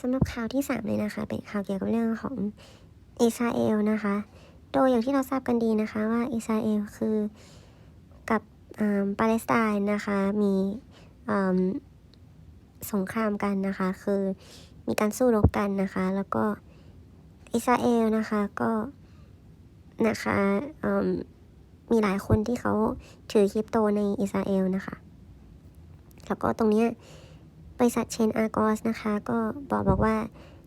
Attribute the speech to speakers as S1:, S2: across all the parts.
S1: สำหรับข่าวที่ 3 เลยนะคะ เป็นข่าวเกี่ยวกับเรื่องของอิสราเอลนะคะ โดยอย่างที่เราทราบกันดีนะคะว่าอิสราเอลคือกับอ่าปาเลสไตน์นะคะมีอ่าสงครามกันนะคะ คือมีการสู้รบกันนะคะ แล้วก็อิสราเอลนะคะก็นะคะอืมมีหลายคนที่เขาถือคริปโตในอิสราเอลนะคะ แล้วก็ตรงเนี้ย บริษัทเชนอาร์กอสนะคะ ก็บอกบอกว่า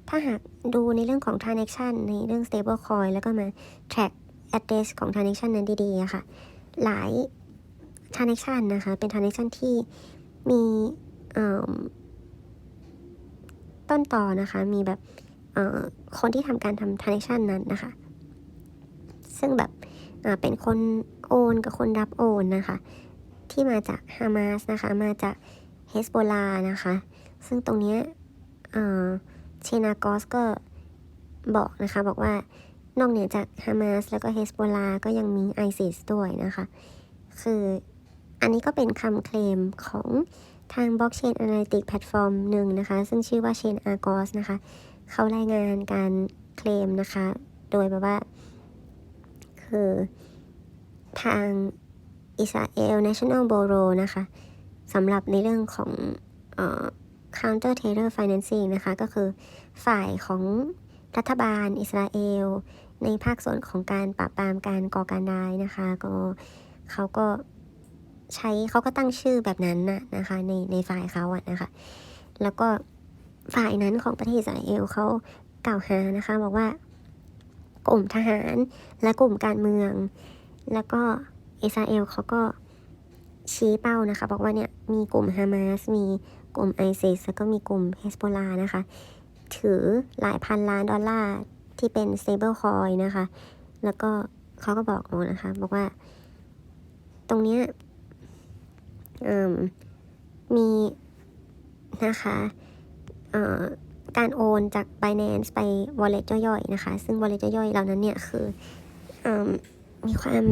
S1: ถ้าหากดูในเรื่องของ transaction ในเรื่อง stable coin แล้วก็มา track address ของ transaction นั้นดีๆะค่ะ หลาย transaction นะคะ เป็น transaction ที่มีต้นต่อนะคะ มีแบบคนที่ทำการทำ transaction นั้นนะคะ ซึ่งแบบเป็นคนโอนกับคนรับโอนนะคะ ที่มาจากฮามาสนะคะ มาจาก เฮสโบลานะคะ ซึ่งตรงนี้เอ่อเชนากอสก็บอกนะคะ บอกว่านอกเหนือจากฮามาสแล้วก็เฮสโบลาก็ยังมีไอซิสด้วยนะคะ คืออันนี้ก็เป็นคำเคลมของทางบล็อกเชน a อ a l y ติกแพลตฟอร์มหนึ่งนะคะ ซึ่งชื่อว่าเชนอาร์กอสนะคะ เขารายงานการเคลมนะคะ โดยแบบว่า คือทางอิสราเอล National Bureau นะคะ สำหรับในเรื่องของเอ่อ counter terror financing นะคะก็คือฝ่ายของรัฐบาลอิสราเอล ในภาคส่วนของการปราบปรามการก่อการร้ายนะคะ ก็เขาก็ใช้เขาก็ตั้งชื่อแบบนั้นนะนะคะในในฝ่ายเขาอะนะคะ แล้วก็ฝ่ายนั้นของประเทศอิสราเอลเขากล่าวหานะคะบอกว่ากลุ่มทหารและกลุ่มการเมือง แล้วก็อิสราเอลเขาก็ ชี้เป้านะคะ บอกว่าเนี่ยมีกลุ่มฮามาสมีกลุ่มไอซิสแล้วก็มีกลุ่มเฮสโบลานะคะ ถือหลายพันล้านดอลลาร์ที่เป็น stable coin นะคะ แล้วก็เขาก็บอกโอ้นะคะ บอกว่า ตรงเนี้ยมมีนะคะการโอนจาก Binance ไป wallet ย่อยๆนะคะ ซึ่ง wallet ย่อยๆเหล่านั้นเนี่ยคืออมมีความ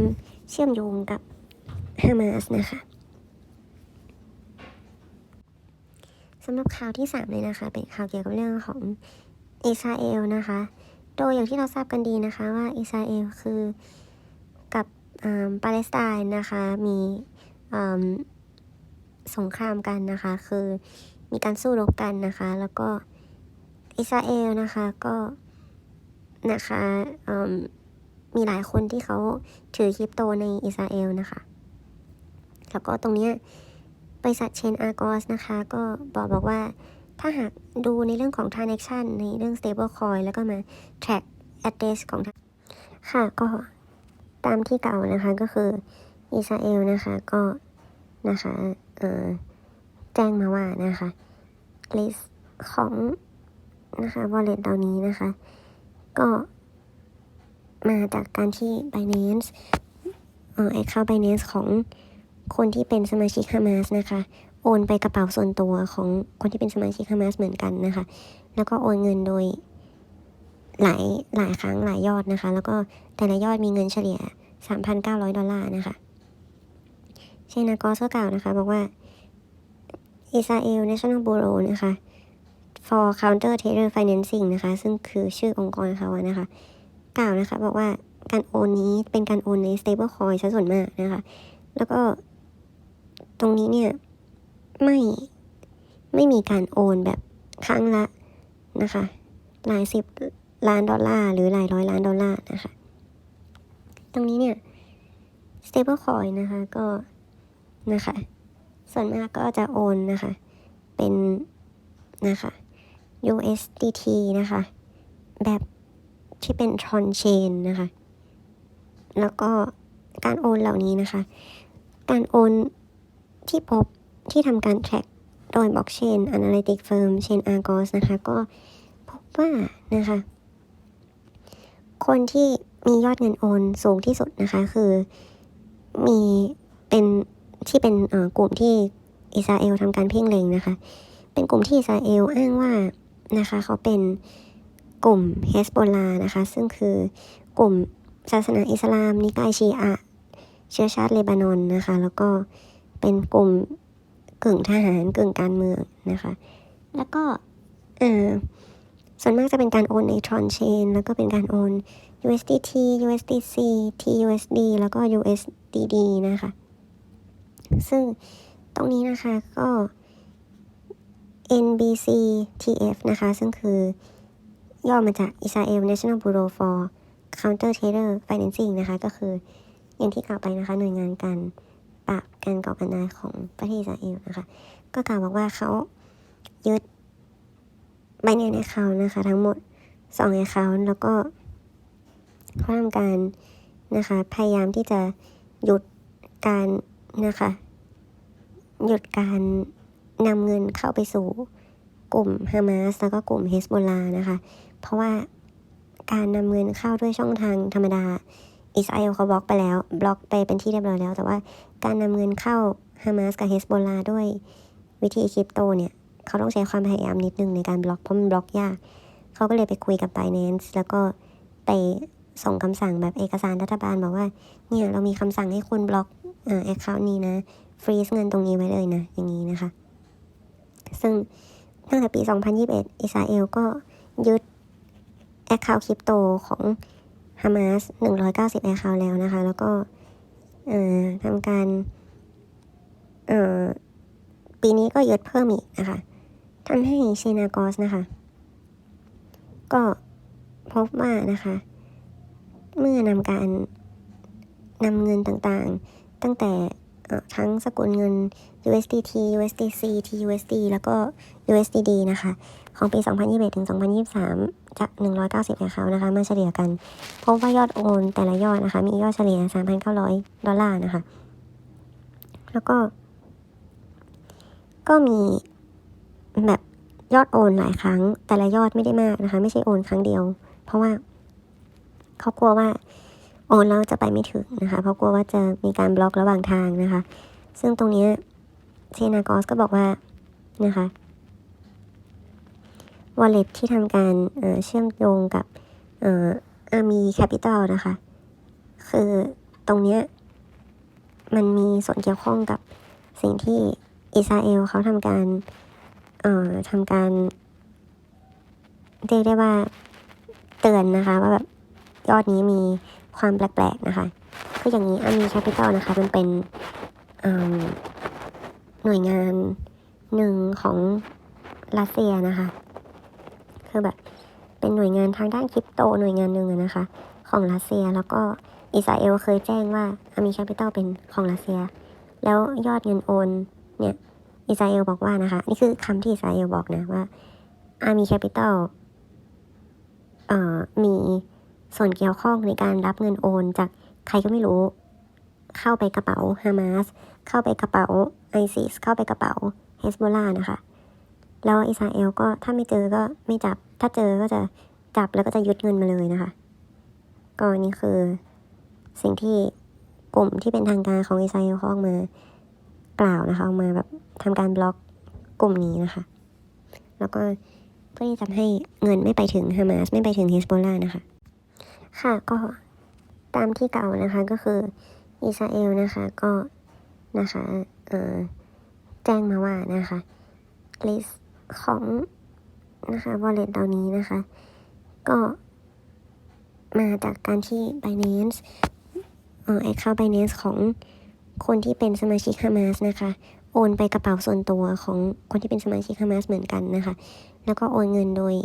S1: เชื่อมโยงกับ ฮามาสนะคะสำหรับข่าวที่ 3 เลยนะคะ เป็นข่าวเกี่ยวกับเรื่องของอิสราเอลนะคะ โดยอย่างที่เราทราบกันดีนะคะว่าอิสราเอลคือกับปาเลสไตน์นะคะมีสงครามกันนะคะ คือมีการสู้รบกันนะคะ แล้วก็อิสราเอลนะคะก็นะคะมมีหลายคนที่เขาถือคริปโตในอิสราเอลนะคะ แล้วก็ตรงเนี้ยบริษัทเชนอาร์กอสนะคะ ก็บอกบอกว่า ถ้าหากดูในเรื่องของ transaction ในเรื่อง stable coin แล้วก็มา track address ของทางค่ะก็ตามที่เก่านะคะก็คืออิสราเอลนะคะก็นะคะเอ่อแจ้งมาว่านะคะ list ของนะคะ wallet เหล่านี้นะคะ ก็มาจากการที่ Binance เอ่อ account Binance ของ คนที่เป็นสมาชิกฮามาสนะคะ โอนไปกระเป๋าส่วนตัวของคนที่เป็นสมาชิกฮามาสเหมือนกันนะคะ แล้วก็โอนเงินโดยหลายหลายครั้งหลายยอดนะคะ แล้วก็แต่ละยอดมีเงินเฉลี่ย 3,900 ดอลลาร์นะคะ เชนากอสก็กล่าวนะคะ บอกว่า Israel National Bureau นะคะ for Counter Terror Financing นะคะ ซึ่งคือชื่อองค์กรเขาอะนะคะ กล่าวนะคะบอกว่าการโอนนี้เป็นการโอนใน stable coin ซะส่วนมากนะคะ แล้วก็ ตรงนี้เนี่ยไม่ไม่มีการโอนแบบครั้งละนะคะหลายสิบล้านดอลลาร์หรือหลายร้อยล้านดอลลาร์นะคะ ตรงนี้เนี่ย stable coin นะคะก็นะคะ ส่วนมากก็จะโอนนะคะ เป็นนะคะ USDT นะคะ แบบที่เป็น Tron Chain นะคะ แล้วก็การโอนเหล่านี้นะคะ การโอน ที่พบที่ทำการ track โดย blockchain analytic firm Chain Argos นะคะ ก็พบว่านะคะ คนที่มียอดเงินโอนสูงที่สุดนะคะ คือมีเป็นที่เป็นกลุ่มที่อิสราเอลทำการเพ่งเล็งนะคะ เป็นกลุ่มที่อิสราเอลอ้างว่านะคะ เขาเป็นกลุ่มเฮสโบลานะคะ ซึ่งคือกลุ่มศาสนาอิสลามนิกายชีอะเชื้อชาติเลบานอนนะคะ แล้วก็ เป็นกลุ่มกึ่งทหารกึ่งการเมืองนะคะ แล้วก็ส่วนมากจะเป็นการโอนใน Tron Chain แล้วก็เป็นการโอน USDT USDC TUSD แล้วก็ USDD นะคะ ซึ่งตรงนี้นะคะก็ NBC TF นะคะ ซึ่งคือย่อมาจาก Israel National Bureau for Counter Terror Financing นะคะ ก็คืออย่างที่กล่าวไปนะคะ หน่วยงานการ การก่อการร้ายของประเทศอิสราเอลนะคะ ก็กล่าวบอกว่าเขายึด Binance Account นะคะ ทั้งหมด2 Account แล้วก็เขาทำการนะคะ พยายามที่จะหยุดการนะคะ หยุดการนำเงินเข้าไปสู่กลุ่มฮามาสแล้วก็กลุ่มเฮสโบลานะคะ เพราะว่าการนำเงินเข้าด้วยช่องทางธรรมดาอิสราเอลเขาบล็อกไปแล้ว บล็อกไปเป็นที่เรียบร้อยแล้ว แต่ว่า การนำเงินเข้าฮามาสกับเฮสโบลาด้วยวิธีคริปโตเนี่ย เขาต้องใช้ความพยายามนิดนึงในการบล็อกเพราะมันบล็อกยาก เขาก็เลยไปคุยกับ Binance แล้วก็ไปส่งคำสั่งแบบเอกสารรัฐบาลบอกว่า เนี่ย เรามีคำสั่งให้คุณบล็อกอ่าแอคเคาท์นี้นะ ฟรีซเงินตรงนี้ไว้เลยนะ อย่างนี้นะคะ ซึ่งตั้งแต่ปี 2021 อิสราเอลก็ยึดแอคเคาท์คริปโตของฮามาส190แอคเคาท์แล้วนะคะ แล้วก็ ทำการเออปีนี้ก็ยึดเพิ่มอีกนะคะทำให้เชนากอสนะคะ ก็พบว่านะคะ เมื่อนำการนำเงินต่างๆ ตั้งแต่ทั้งสกุลเงิน USDT USDC TUSD แล้วก็ USDD นะคะ ของปี 2021ถึง2023 จาก190แอคเคาท์นะคะมาเฉลี่ยกันพบว่ายอดโอนแต่ละยอดนะคะ มียอดเฉลี่ย 3,900 ดอลลาร์นะคะ แล้วก็ ก็มีแบบยอดโอนหลายครั้ง แต่ละยอดไม่ได้มากนะคะ ไม่ใช่โอนครั้งเดียว เพราะว่าเขากลัวว่าโอนแล้วจะไปไม่ถึงนะคะเพราะกลัวว่าจะมีการบล็อกระหว่างทางนะคะ ซึ่งตรงนี้เชนากอสก็บอกว่านะคะ wallet ที่ทำการเเชื่อมโยงกับอามีแคปิตอลนะคะ คือตรงเนี้ยมันมีส่วนเกี่ยวข้องกับสิ่งที่อิสราเอลเขาทำการเอ่อทำการเรียกได้ว่าเตือนนะคะ ว่าแบบยอดนี้มีความแปลกๆนะคะคืออย่างนี้อามีแคปิตอลนะคะ มันเป็นเอิ่มหน่วยงานหนึ่งของรัสเซียนะคะ คือแบบเป็นหน่วยงานทางด้านคริปโตหน่วยงานหนึ่งอะนะคะ ของรัสเซียแล้วก็อิสราเอลเคยแจ้งว่าอามีแคปิตอลเป็นของรัสเซีย แล้วยอดเงินโอนเนี่ยอิสราเอลบอกว่านะคะ นี่คือคำที่อิสราเอลบอกนะว่าอามีแคปิตอลเอ่อมีส่วนเกี่ยวข้องในการรับเงินโอนจากใครก็ไม่รู้ เข้าไปกระเป๋าฮามาสเข้าไปกระเป๋าไอซิสเข้าไปกระเป๋าเฮสโบลานะคะ แล้วอิสราเอลก็ถ้าไม่เจอก็ไม่จับ ถ้าเจอก็จะจับแล้วก็จะยึดเงินมาเลยนะคะ ก็นี่คือสิ่งที่กลุ่มที่เป็นทางการของอิสราเอลเขาออกมากล่าวนะคะออกมาแบบทำการบล็อกกลุ่มนี้นะคะ แล้วก็เพื่อที่จะให้เงินไม่ไปถึงฮามาสไม่ไปถึงเฮสโบลานะคะ ค่ะก็ตามที่เก่านะคะก็คืออิสราเอลนะคะก็นะคะเอ่อแจ้งมาว่านะคะลิส ของนะคะ wallet เหล่านี้นะคะ ก็มาจากการที่ Binance เอ่อ account Binance ของคนที่เป็นสมาชิก Hamas นะคะ โอนไปกระเป๋าส่วนตัวของคนที่เป็นสมาชิก Hamas เหมือนกันนะคะ แล้วก็โอนเงินโดย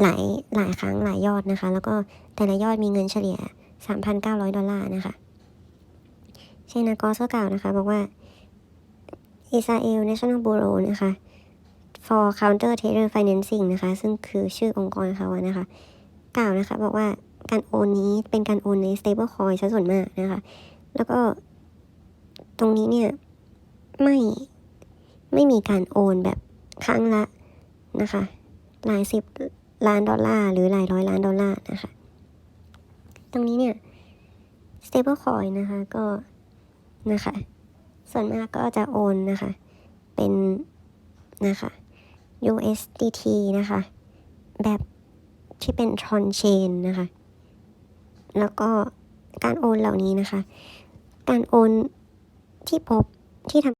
S1: หลายหลายครั้งหลายยอดนะคะ แล้วก็แต่ละยอดมีเงินเฉลี่ย 3,900 ดอลลาร์นะคะ เชนากอสก็กล่าวนะคะ บอกว่า Israel National Bureau นะคะ for Counter Terror Financing นะคะ ซึ่งคือชื่อองค์กรเขาอะนะคะ กล่าวนะคะ บอกว่าการโอนนี้เป็นการโอนใน stable coin ซะส่วนมากนะคะ แล้วก็ตรงนี้เนี่ยไม่ไม่มีการโอนแบบครั้งละนะคะหลายสิบล้านดอลลาร์หรือหลายร้อยล้านดอลลาร์นะคะ ตรงนี้เนี่ย stable coin นะคะก็นะคะ ส่วนมากก็จะโอนนะคะ เป็นนะคะ USDT นะคะ แบบที่เป็น Tron Chain นะคะ แล้วก็การโอนเหล่านี้นะคะ การโอนที่พบที่ทำ